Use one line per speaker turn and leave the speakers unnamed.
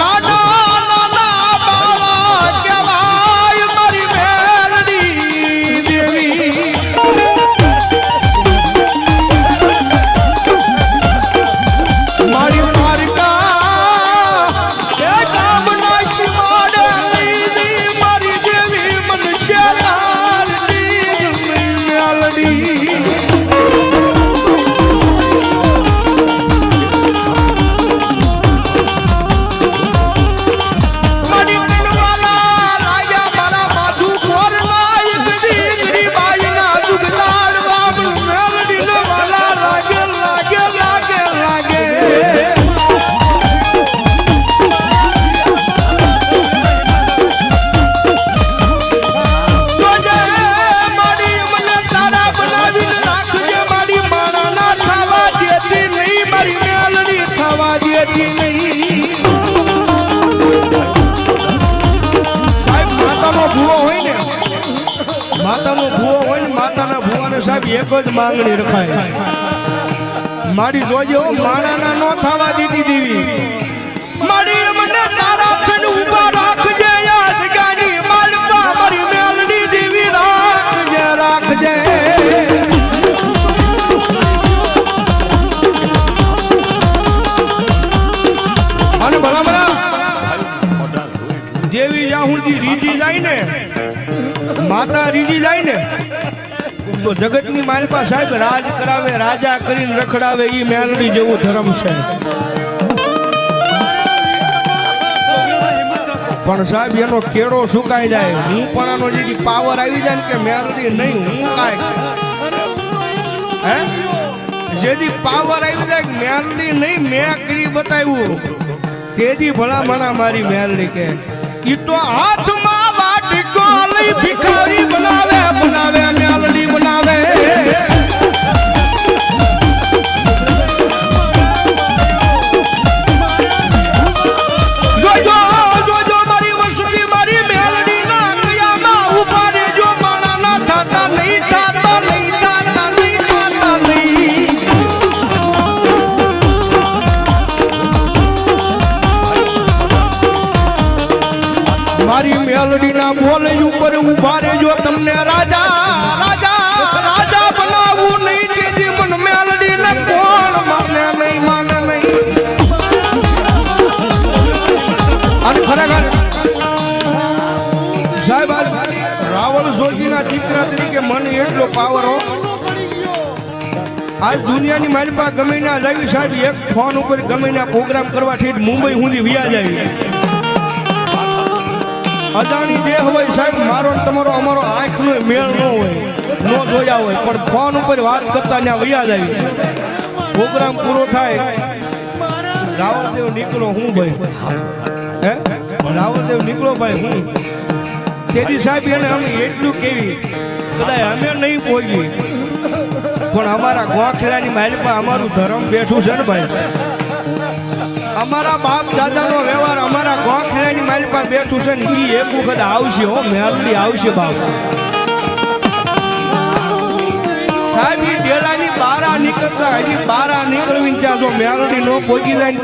লড়াই સાહેબ, એક જ માંગણી રખાય. મારી જોજો માણાના નો થવા દીધી દીવી. મારી મને તારા થઈને ઊભા રાખજે, યાદ ગાની મારી મેલડી દીવી રાખજે રાખજે. અને ભલા ભલા દેવી સુધી રીજી જાય ને, માતા રીજી જાય ને તો જગતની માલપા સાહેબ રાજ કરાવે, રાજા કરીને રખડાવે એ મેલડી જેવું ધર્મ છે. પણ સાહેબ, એનો કેળો સુકાઈ જાય. હું પણ એનો જે પાવર આવી જાય ને કે મેલડી નહીં, હું કાંઈ હે? જેથી પાવર આવી જાય મેલડી નહીં, મેં કરી બતાવ્યું. તેદી ભલા મણા મારી મેલડી કે, ઈ તો હાથમાં વાટકો ગોળી ભિખારી મારી મેલડી ના બોલ ઉપર ઊભા રહેજો તમને રાજા રાજા રાજા બનાવું નહીં જેથી મન મેલડી ને કોણ માને નહીં માને નહીં. અને ખરેખર, સાહેબ રાવણ જોશીના ચિત્ર તરીકે મને એટલો પાવર હો. આજ દુનિયાની મારી પાસે ગમે ના જાવી સાહેબ, એક ફોન ઉપર ગમે ના પ્રોગ્રામ કરવાથી મુંબઈ સુધી આવી જાય. અજાણી જે હોય સાહેબ, મારો તમારો, અમારો આંખનો મેળ ન હોય, ન જોયા હોય, પણ ફોન ઉપર વાત કરતા ત્યાં વયા જાય પ્રોગ્રામ પૂરો થાય, રાવણદેવ નીકળો હું ભાઈ? હે? રાવણદેવ નીકળો ભાઈ હું. તેથી સાહેબ એને અમે એટલું કેવી કદાચ અમે નહીં પહોંચી પણ અમારા ગોખલાની માલિકમાં અમારું ધર્મ બેઠું છે ને ભાઈ. અમારા બાપ દાદાનો વ્યવહાર અમારા ગોખલાની પાસે બેઠું છે ને ઈ એક વખત આવશે હો મેલડી આવશે બાપ. સાહેબ ડેલાની બારા નીકળતા, હજી બારા નીકળવી ત્યાં જો મેલડી નો પહોંચી જાય ને